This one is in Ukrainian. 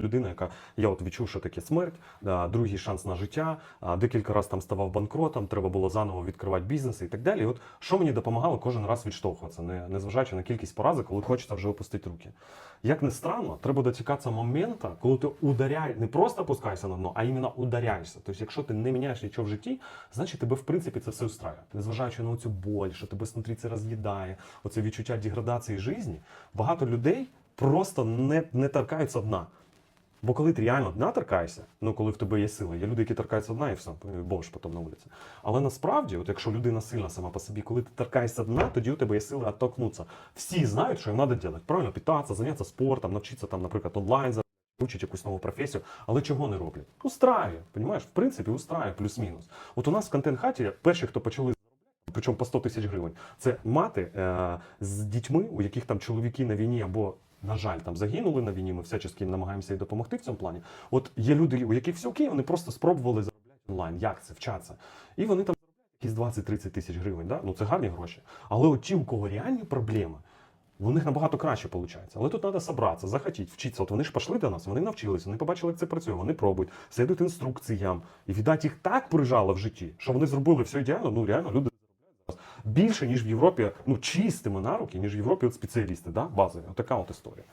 людина, яка я от відчув, що таке смерть, да, другий шанс на життя, декілька разів там ставав банкротом, треба було заново відкривати бізнес і так далі. І от що мені допомагало кожен раз відштовхуватися, не, незважаючи на кількість поразок, коли хочеться вже опустити руки. Як не странно, треба дотікатися моменту, коли ти ударяєш, не просто опускаєшся на дно, а іменно ударяєшся. Тобто, якщо ти не міняєш нічого в житті, значить тебе в принципі це все устраює. Незважаючи на цю боль, що тебе знутрі це роз'їдає, оце відчуття деградації житті, багато людей просто не, не торкаються дна. Бо коли ти реально дна торкаєшся, ну коли в тебе є сила, є люди, які торкаються дна і все, бомж потім на вулиці. Але насправді, от якщо людина сильна сама по собі, коли ти торкаєшся дна, тоді у тебе є сила оттолкнутися. Всі знають, що їм треба робити. Правильно питатися, зайнятися спортом, навчитися там, наприклад, онлайн вивчити якусь нову професію, але чого не роблять? Устраює, понімаєш? В принципі, устраює плюс-мінус. От у нас в контент-хаті перші, хто почали причому по 100 тисяч гривень. Це мати е, з дітьми, у яких там чоловіки на війні або. На жаль, там загинули на війні. Ми всячески їм намагаємося їй допомогти в цьому плані. От є люди, у яких все окей, вони просто спробували заробляти онлайн. Як це вчаться? І вони там якісь 20-30 тисяч гривень. Да? Ну це гарні гроші. Але от ті, у кого реальні проблеми, у них набагато краще виходить. Але тут треба зібратися, захотіти, вчитися. От вони ж пішли до нас, вони навчилися, вони побачили, як це працює, вони пробують, слідують інструкціям. І віддать їх так прижало в житті, що вони зробили все ідеально. Ну реально люди більше, ніж в Європі, ну чистими на руки, ніж в Європі от спеціалісти, да? базові. Отака от історія.